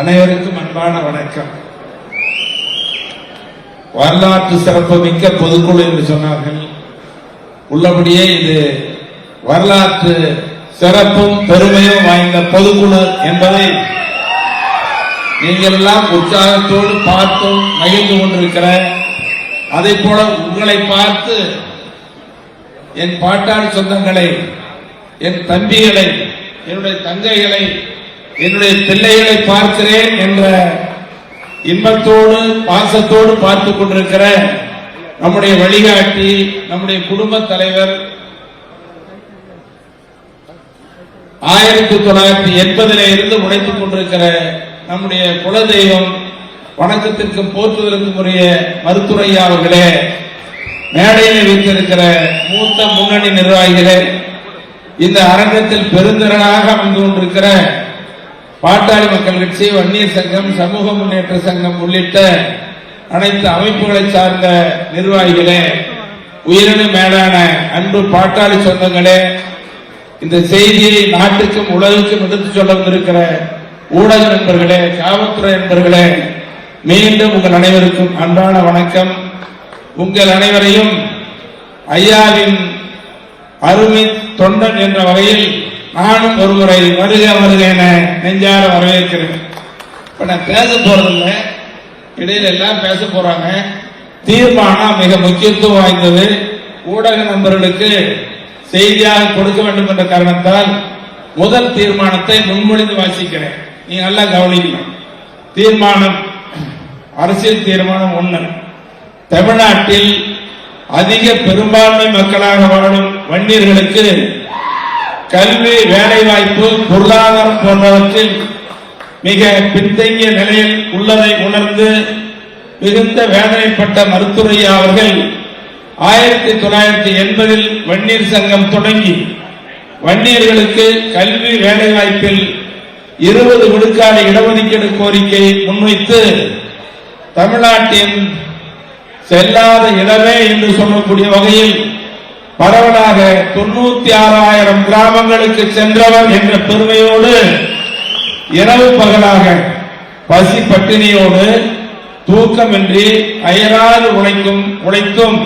அனைவருக்கும் அன்பான வணக்கம். வரலாற்று சிறப்பு மிக்க பொதுக்குழு என்று சொன்னார்கள். உள்ளபடியே இது வரலாற்று சிறப்பும் பெருமையும் வாய்ந்த பொதுக்குழு என்பதை நீங்கள் எல்லாம் உற்சாகத்தோடு பார்த்தும் மகிழ்ந்து கொண்டிருக்கிற அதை போல உங்களை பார்த்து என் பாட்டாளி சொந்தங்களை என் தம்பிகளை என்னுடைய தங்கைகளை என்னுடைய பிள்ளைகளை பார்க்கிறேன் என்ற இன்பத்தோடு பாசத்தோடு பார்த்து கொண்டிருக்கிற நம்முடைய வழிகாட்டி நம்முடைய குடும்ப தலைவர் ஆயிரத்தி தொள்ளாயிரத்தி எண்பதில இருந்து உழைத்துக் கொண்டிருக்கிற நம்முடைய குலதெய்வம் வணக்கத்திற்கும் போற்றுதலுக்கும் உரிய மருத்துவரையா அவர்களே மேடையில் வைத்திருக்கிற மூத்த முன்னணி நிர்வாகிகளே இந்த அரங்கத்தில் பெருந்திரளாக அமைந்து கொண்டிருக்கிற பாட்டாளி மக்கள் கட்சி வன்னியர் சங்கம் சமூக முன்னேற்ற சங்கம் உள்ளிட்ட அனைத்து அமைப்புகளை சார்ந்த நிர்வாகிகளே உயிரின மேலான அன்பு பாட்டாளி சொந்தங்களே இந்த செய்தியை நாட்டுக்கும் உலகுக்கும் எடுத்துச் சொல்ல வந்திருக்கிற ஊடக நண்பர்களே காவல்துறை நண்பர்களே மீண்டும் உங்கள் அனைவருக்கும் அன்பான வணக்கம். உங்கள் அனைவரையும் ஐயாவின் அருமை தொண்டன் என்ற வகையில் நானும் ஒருமுறை வருக வருக என நெஞ்சார வரவேற்கிறேன். இப்ப நான் பேச போறதில்ல. இடையில எல்லாம் பேச போறாங்க. தீர்மானம் மிக முக்கியத்துவம் வாய்ந்தது. ஊடக நண்பர்களுக்கு செய்தியாக கொடுக்க வேண்டும் என்ற காரணத்தால் முதல் தீர்மானத்தை முன்மொழிந்து வாசிக்கிறேன். நீங்க நல்லா கவனிக்கலாம் தீர்மானம் அரசியல் தீர்மானம் ஒன்று தமிழ்நாட்டில் அதிக பெரும்பான்மை மக்களாக வாழும் வன்னியர்களுக்கு கல்வி வேலைவாய்ப்பு பொருளாதாரம் போன்றவற்றில் மிக பின்தங்கிய நிலையில் உள்ளதை உணர்ந்து மிகுந்த வேதனைப்பட்ட மருத்துவையா அவர்கள் ஆயிரத்தி தொள்ளாயிரத்தி எண்பதில் வன்னியர் சங்கம் தொடங்கி வன்னியர்களுக்கு கல்வி வேலைவாய்ப்பில் இருபது விழுக்காடு இடஒதுக்கீடு கோரிக்கையை முன்வைத்து தமிழ்நாட்டின் செல்லாத இடமே என்று சொல்லக்கூடிய வகையில் பரவலாக தொண்ணூத்தி ஆறாயிரம் கிராமங்களுக்கு சென்றவர் என்ற பெருமையோடு இரவு பகலாக பசி பட்டினியோடு தூக்கமின்றி அயராது உழைக்கும் உழைத்தும்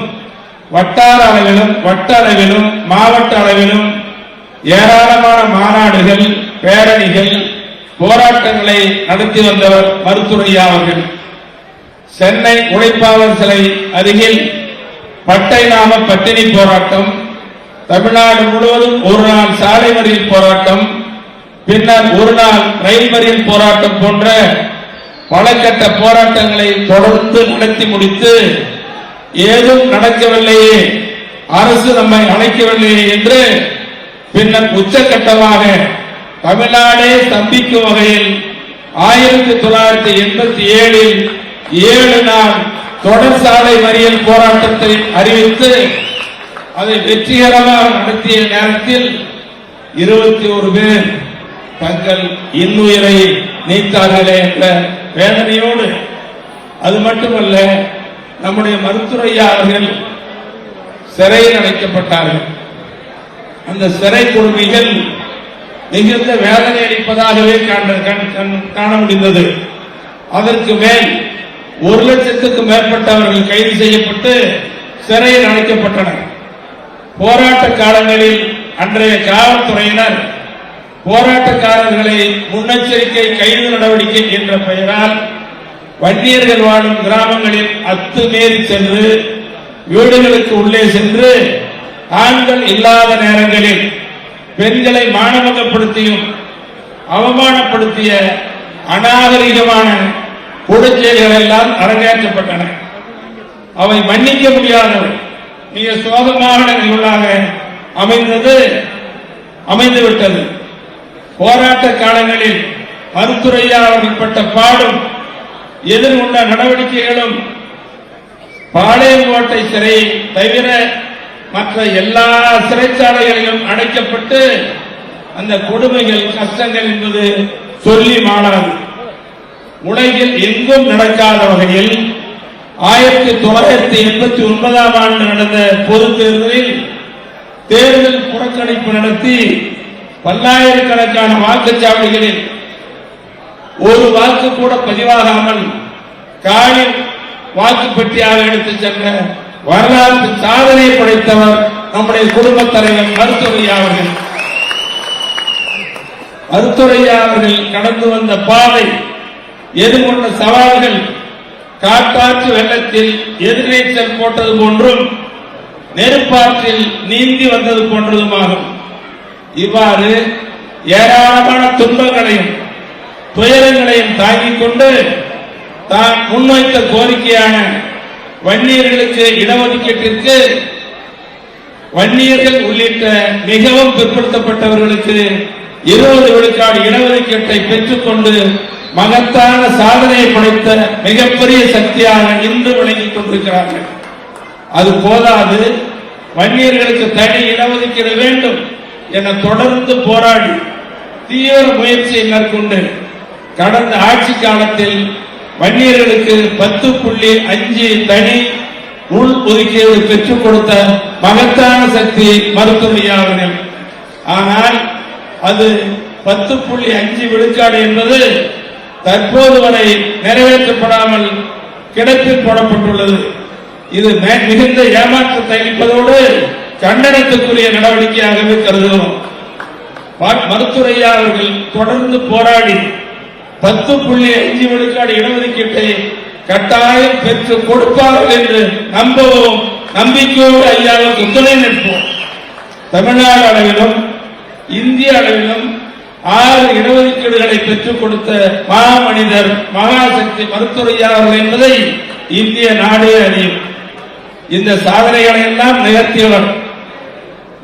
வட்டார அளவிலும் வட்ட அளவிலும் மாவட்ட அளவிலும் ஏராளமான மாநாடுகள் பேரணிகள் போராட்டங்களை நடத்தி வந்தவர் மருத்துவரையா அவர்கள். சென்னை உழைப்பாளர் சிலை அருகில் பட்டை நாம பட்டினி போராட்டம் தமிழ்நாடு முழுவதும் ஒரு நாள் சாலை மறியல் போராட்டம் பின்னர் ஒரு நாள் ரயில் மறியல் போராட்டம் போன்ற பல கட்ட போராட்டங்களை தொடர்ந்து நடத்தி முடித்து ஏதும் நடக்கவில்லையே அரசு நம்மை அழைக்கவில்லையே என்று பின்னர் உச்சகட்டமாக தமிழ்நாடே ஸ்தம்பிக்கும் வகையில் ஆயிரத்தி தொள்ளாயிரத்தி எண்பத்தி ஏழில் ஏழு நாள் தொடர் சாலை மறியல் போராட்டத்தை அறிவித்து அதை வெற்றிகரமாக நடத்திய நேரத்தில் இருபத்தி ஒரு பேர் தங்கள் இன்னுயிரை நீத்தார்களே என்ற வேதனையோடு அது மட்டுமல்ல நம்முடைய மருத்துவரையா அவர்கள் சிறையில் அடைக்கப்பட்டார்கள். அந்த சிறை கொடுமைகள் மிகுந்த வேதனை அளிப்பதாகவே கண்- கண்- காண முடிந்தது. அதற்கு மேல் ஒரு லட்சத்துக்கும் மேற்பட்டவர்கள் கைது செய்யப்பட்டு சிறையில் அடைக்கப்பட்டனர். போராட்ட காலங்களில் அன்றைய காவல்துறையினர் போராட்டக்காரர்களை முன்னெச்சரிக்கை கைது நடவடிக்கை என்ற பெயரால் வன்னியர்கள் வாழும் கிராமங்களில் அத்துமீறி சென்று வீடுகளுக்கு உள்ளே சென்று ஆண்கள் இல்லாத நேரங்களில் பெண்களை மானவகப்படுத்தியும் அவமானப்படுத்திய அநாகரிகமான கொடுச்செயல்கள் எல்லாம் அரங்கேற்றப்பட்டன. அவை மன்னிக்க முடியாதவை. மிக சோகமான நிகழ்வாக அமைந்தது அமைந்துவிட்டது. போராட்ட காலங்களில் மருத்துரையா அவர்கள் பட்ட பாடும் எதிர்கொண்ட நடவடிக்கைகளும் பாளையங்கோட்டை சிறை தவிர மற்ற எல்லா சிறைச்சாலைகளிலும் அடைக்கப்பட்டு அந்த கொடுமைகள் கஷ்டங்கள் என்பது சொல்லி மாறாது. உலகில் எங்கும் நடக்காத வகையில் ஆயிரத்தி தொள்ளாயிரத்தி எண்பத்தி ஒன்பதாம் ஆண்டு நடந்த பொது தேர்தலில் தேர்தல் புறக்கணிப்பு நடத்தி பல்லாயிரக்கணக்கான வாக்குச்சாவடிகளில் ஒரு வாக்கு கூட பதிவாகாமல் காலில் வாக்கு பெட்டியாக எடுத்து சென்ற வரலாற்று சாதனை படைத்தவர் நம்முடைய குடும்பத் தலைவர் மருத்துவையா அவர்கள். மருத்துவையா அவர்கள் கடந்து வந்த பாதை எதிர்கொண்ட சவால்கள் காட்டாற்று வெள்ளத்தில் எதிர்நீச்சல் போட்டது போன்றும் நெருப்பாற்றில் நீந்தி வந்தது போன்றதுமாகும். இவ்வாறு ஏராளமான துன்பங்களையும் துயரங்களையும் தாங்கிக் கொண்டு தான் முன்வைத்த கோரிக்கையான வன்னியர்களுக்கு இடஒதுக்கீட்டிற்கு வன்னியர்கள் உள்ளிட்ட மிகவும் பிற்படுத்தப்பட்டவர்களுக்கு இருபது விழுக்காடு இடஒதுக்கீட்டை பெற்றுக்கொண்டு மகத்தான சாதனையை படைத்த மிகப்பெரிய சக்தியாக இன்று விளங்கிக் கொண்டிருக்கிறார்கள். அது போதாது. வன்னியர்களுக்கு தனி இடஒதுக்கீடு வேண்டும் என தொடர்ந்து போராடி தீவிர முயற்சியை மேற்கொண்டு கடந்த ஆட்சி காலத்தில் வன்னியர்களுக்கு பத்து புள்ளி அஞ்சு தனி உள் ஒதுக்கீடு பெற்றுக் கொடுத்த மகத்தான சக்தி மருத்துவமையாளர்கள் ஆனால் அது பத்து புள்ளி அஞ்சு விழுக்காடு என்பது தற்போது வரை நிறைவேற்றப்படாமல் கிடப்பில் போடப்பட்டுள்ளது. இது மிகுந்த ஏமாற்றத்தை அளிப்பதோடு கண்டனத்துக்குரிய நடவடிக்கையாகவே கருதுகிறோம். பா- மருத்துவரையா அவர்கள் தொடர்ந்து போராடி பத்து புள்ளி அஞ்சு விழுக்காடு இடஒதுக்கீட்டை கட்டாயம் பெற்று கொடுப்பார்கள் என்று நம்பவும். நம்பிக்கையோடு ஐயாவுக்கு துணை நிற்போம். தமிழ்நாடு அளவிலும் இந்திய அளவிலும் ஆறு இடஒதுக்கீடுகளை பெற்றுக் கொடுத்த மகாமனிதர் மகாசக்தி மருத்துவரையா அவர்கள் என்பதை இந்திய நாடே அறியும். இந்த சாதனைகளை எல்லாம் நிகழ்த்தியவர்.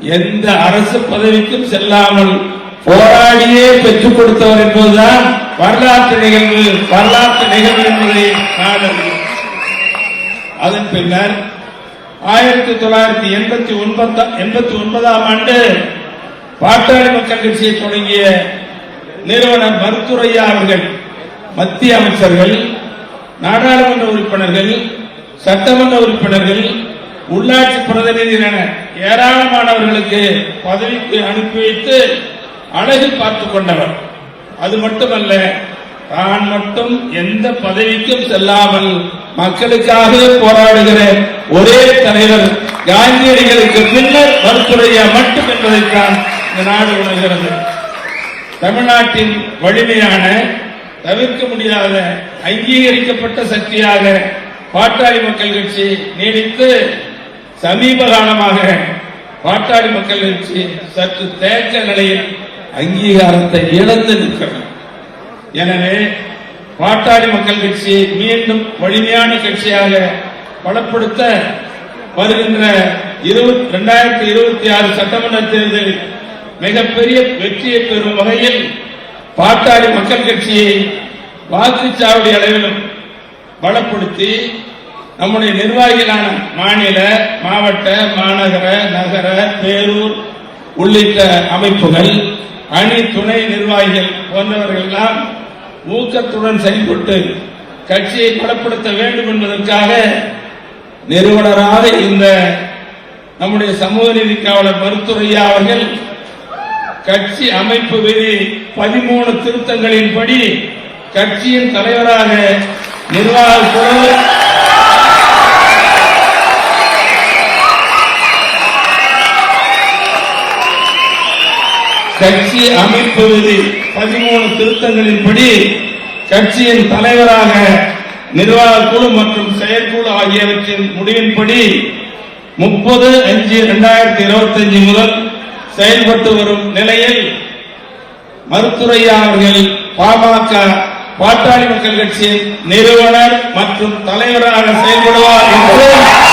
எந்த அரசு பதவிக்கும் செல்லாமல் போராடியே பெற்றுக் கொடுத்தவர் என்பதுதான் வரலாற்று நிகழ்வு. வரலாற்று நிகழ்வு என்பதை நான் அறிவேன். அதன் பின்னர் ஆயிரத்தி தொள்ளாயிரத்தி எண்பத்தி ஒன்பது எண்பத்தி ஒன்பதாம் ஆண்டு பாட்டாளி மக்கள் கட்சியை தொடங்கிய நிறுவனர் மருத்துரையா அவர்கள் மத்திய அமைச்சர்கள் நாடாளுமன்ற உறுப்பினர்கள் சட்டமன்ற உறுப்பினர்கள் உள்ளாட்சி பிரதிநிதிகள் என ஏராளமானவர்களுக்கு பதவிக்கு அனுப்பி வைத்து அழகு பார்த்துக் கொண்டவர். அது மட்டுமல்ல தான் மட்டும் எந்த பதவிக்கும் செல்லாமல் மக்களுக்காக போராடுகிற ஒரே தலைவர் காந்தியடிகளுக்கு பின்னர் மருத்துவரையா மட்டும் என்பதைத்தான் இந்த நாடு உணர்கிறது. தமிழ்நாட்டின் வலிமையான தவிர்க்க முடியாத அங்கீகரிக்கப்பட்ட சக்தியாக பாட்டாளி மக்கள் கட்சி நீடித்து சமீப காலமாக பாட்டாளி மக்கள் கட்சி சற்று தேக்க நிலையில் அங்கீகாரத்தை இழந்து நிற்கிறது. எனவே பாட்டாளி மக்கள் கட்சி மீண்டும் வலிமையான கட்சியாக பலப்படுத்த வருகின்ற இரண்டாயிரத்தி இருபத்தி ஆறு சட்டமன்ற தேர்தலில் மிகப்பெரிய வெற்றியை பெறும் வகையில் பாட்டாளி மக்கள் கட்சியை வாக்குச்சாவடி அளவிலும் பலப்படுத்தி நம்முடைய நிர்வாகிகளான மாநில மாவட்ட மாநகர நகர பேரூர் உள்ளிட்ட அமைப்புகள் அணி துணை நிர்வாகிகள் போன்றவர்கள் எல்லாம் ஊக்கத்துடன் செயல்பட்டு கட்சியை பலப்படுத்த வேண்டும் என்பதற்காக நிறுவனராக இந்த நம்முடைய சமூக நீதிக்காவலர் மருத்துவையா அவர்கள் கட்சி அமைப்பு விதி பதிமூணு திருத்தங்களின்படி கட்சியின் தலைவராக நிர்வாக குழு கட்சி அமைப்பு விதி பதிமூணு திருத்தங்களின்படி கட்சியின் தலைவராக நிர்வாக குழு மற்றும் செயற்குழு ஆகியவற்றின் முடிவின்படி முப்பது அஞ்சு இரண்டாயிரத்தி இருபத்தி அஞ்சு முதல் செயல்பட்டு வரும் நிலையில் மருத்துரையா அவர்கள் பாமக பாட்டாளி மக்கள் கட்சியின் நிறுவனர் மற்றும் தலைவராக செயல்படுவார் என்று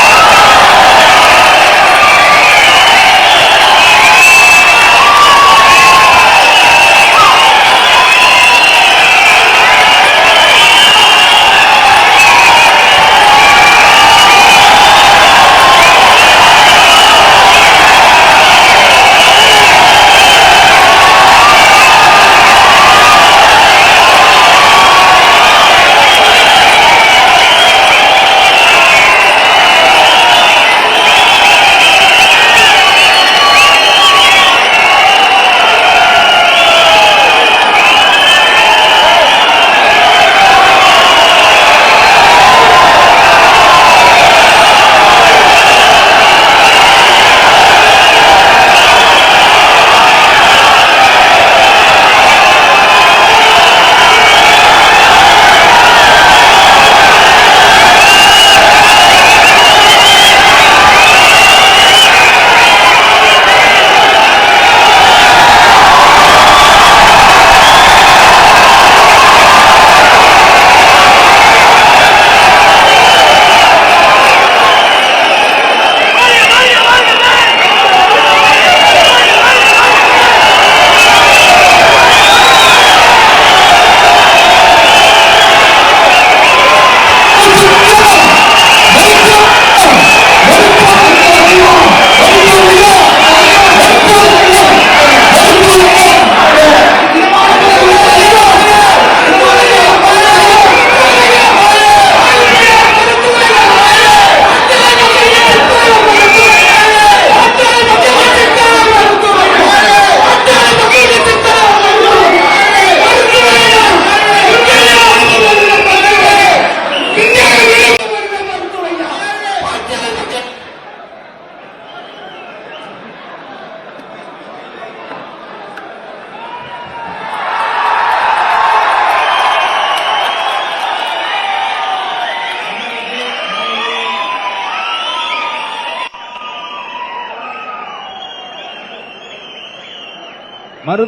மறு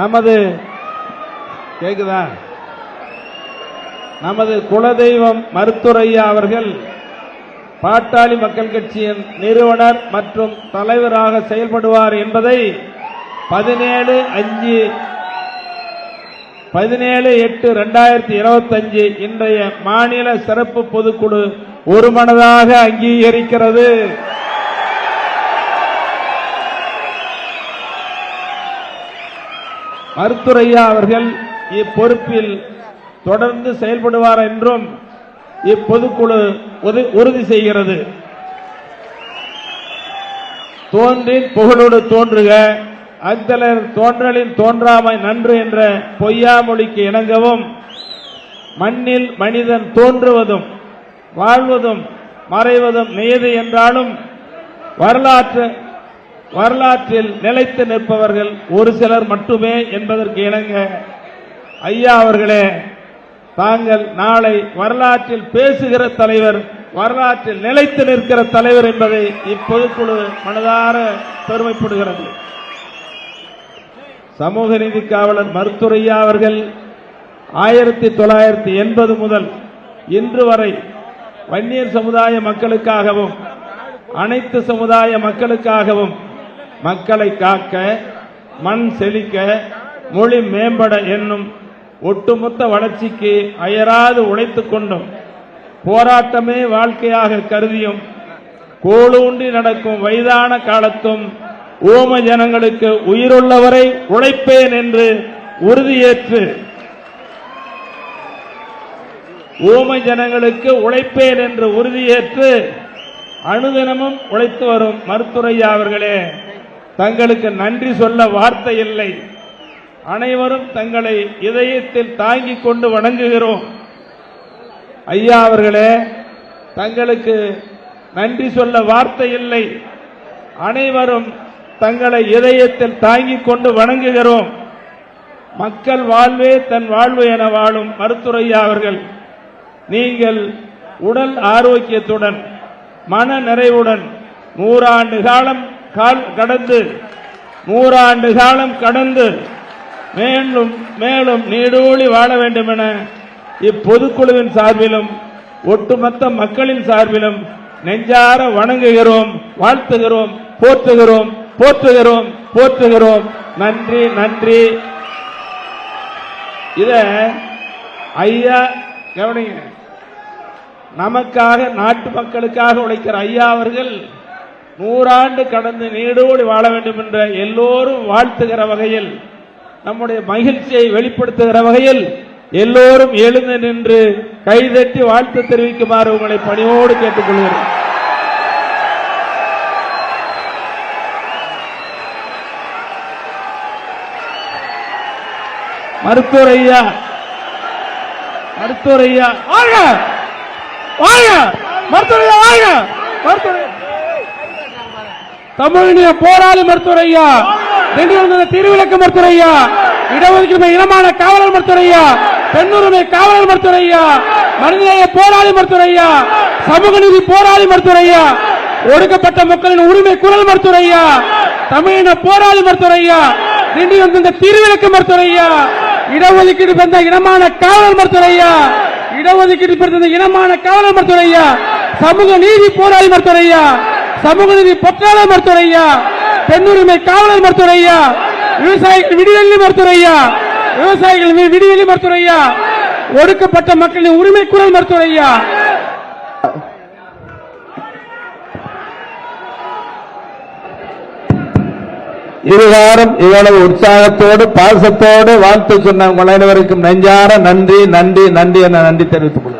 நமது கேக்குதா? நமது குலதெய்வம் மருத்துரையா அவர்கள் பாட்டாளி மக்கள் கட்சியின் நிறுவனர் மற்றும் தலைவராக செயல்படுவார் என்பதை பதினேழு அஞ்சு பதினேழு எட்டு ரெண்டாயிரத்தி இருபத்தஞ்சு இன்றைய மாநில சிறப்பு பொதுக்குழு ஒருமனதாக அங்கீகரிக்கிறது. மருத்துரையா அவர்கள் இப்பொறுப்பில் தொடர்ந்து செயல்படுவார் என்றும் இப்பொதுக்குழு உறுதி செய்கிறது. தோன்றின் புகழோடு தோன்றுக. அஞ்சலர் தோன்றலின் தோன்றாமை நன்று என்ற பொய்யாமொழிக்கு இணங்கவும் மண்ணில் மனிதன் தோன்றுவதும் வாழ்வதும் மறைவதும் நியது என்றாலும் வரலாற்று வரலாற்றில் நிலைத்து நிற்பவர்கள் ஒரு சிலர் மட்டுமே என்பதற்கு இணங்க ஐயா அவர்களே தாங்கள் நாளை வரலாற்றில் பேசுகிற தலைவர் வரலாற்றில் நிலைத்து நிற்கிற தலைவர் என்பதை இப்பொதுக்குழு மனதார பெருமைப்படுகிறது. சமூக நீதி காவலர் மருத்துரையா அவர்கள் ஆயிரத்தி தொள்ளாயிரத்தி எண்பது முதல் இன்று வரை வன்னியர் சமுதாய மக்களுக்காகவும் அனைத்து சமுதாய மக்களுக்காகவும் மக்களை காக்க மண் செழிக்க மொழி மேம்பட என்னும் ஒட்டுமொத்த வளர்ச்சிக்கு அயராது உழைத்துக் கொண்டும் போராட்டமே வாழ்க்கையாக கருதியும் கோளூண்டி நடக்கும் வயதான காலத்தும் ஓம ஜனங்களுக்கு உயிருள்ளவரை உழைப்பேன் என்று உறுதியேற்று ஓம ஜனங்களுக்கு உழைப்பேன் என்று உறுதியேற்று அனுதினமும் உழைத்து வரும் மருத்துவையா அவர்களே. தங்களுக்கு நன்றி சொல்ல வார்த்தை இல்லை. அனைவரும் தங்களை இதயத்தில் தாங்கிக் கொண்டு வணங்குகிறோம். ஐயா அவர்களே தங்களுக்கு நன்றி சொல்ல வார்த்தை இல்லை. அனைவரும் தங்களை இதயத்தில் தாங்கிக் கொண்டு வணங்குகிறோம். மக்கள் வாழ்வே தன் வாழ்வு என வாழும் மருத்துரையா அவர்கள் நீங்கள் உடல் ஆரோக்கியத்துடன் மன நிறைவுடன் நூறாண்டு காலம் கடந்து நூறாண்டு காலம் கடந்து மேலும் மேலும் நீடூழி வாழ வேண்டும் என இப்பொதுக்குழுவின் சார்பிலும் ஒட்டுமொத்த மக்களின் சார்பிலும் நெஞ்சார வணங்குகிறோம் வாழ்த்துகிறோம் போற்றுகிறோம் போற்றுகிறோம் போற்றுகிறோம். நன்றி நன்றி. இத ஐயா கவனிங்க. நமக்காக நாட்டு மக்களுக்காக உழைக்கிற ஐயா அவர்கள் நூறாண்டு கடந்து நீடோடி வாழ வேண்டும் என்ற எல்லோரும் வாழ்த்துகிற வகையில் நம்முடைய மகிழ்ச்சியை வெளிப்படுத்துகிற வகையில் எல்லோரும் எழுந்து நின்று கைதட்டி வாழ்த்து தெரிவிக்குமாறு உங்களை பணியோடு கேட்டுக்கொள்கிறேன். மருத்துவர் ஐயா மருத்துவர் ஐயா வாழ வாழ மருத்துவர் ஐயா வாழ மருத்துவர் ஐயா. தமிழினிய போராளி மருத்துவரையா திண்டிவனம் திருவிளக்கு மருத்துவரையா இடஒதுக்கீடு இனமான காவலர் மருத்துவரையா பெண்ணுரிமை காவலர் மருத்துவரையா மனிதநேய போராளி மருத்துவரையா சமூக நீதி போராளி மருத்துவரையா ஒடுக்கப்பட்ட மக்களின் உரிமை குரல் மருத்துவரையா தமிழின போராளி மருத்துவரையா திண்டி வந்திருந்த திருவிளக்கு மருத்துவரையா இடஒதுக்கீடு பிறந்த இனமான காவலர் மருத்துவரையா இடஒதுக்கீடு பிறந்த இனமான காவலர் மருத்துவரையா சமூக நீதி போராளி மருத்துவரையா சமூக நீதி பொற்றாளர் மருத்துவர் ஐயா பெண்ணுரிமை காவலர் மருத்துவர் ஐயா விவசாயிகள் விடிவெள்ளி மருத்துவர் ஐயா விவசாயிகள் வி- விடிவெள்ளி மருத்துவர் ஐயா ஒடுக்கப்பட்ட மக்களின் உரிமை குரல் மருத்துவர் ஐயா இருவாரம் இவ்வளவு உற்சாகத்தோடு பாசத்தோடு வாழ்த்து சொன்ன அனைவருக்கும் நெஞ்சார நன்றி நன்றி நன்றி என நன்றி தெரிவித்துக் கொள்கிறேன்.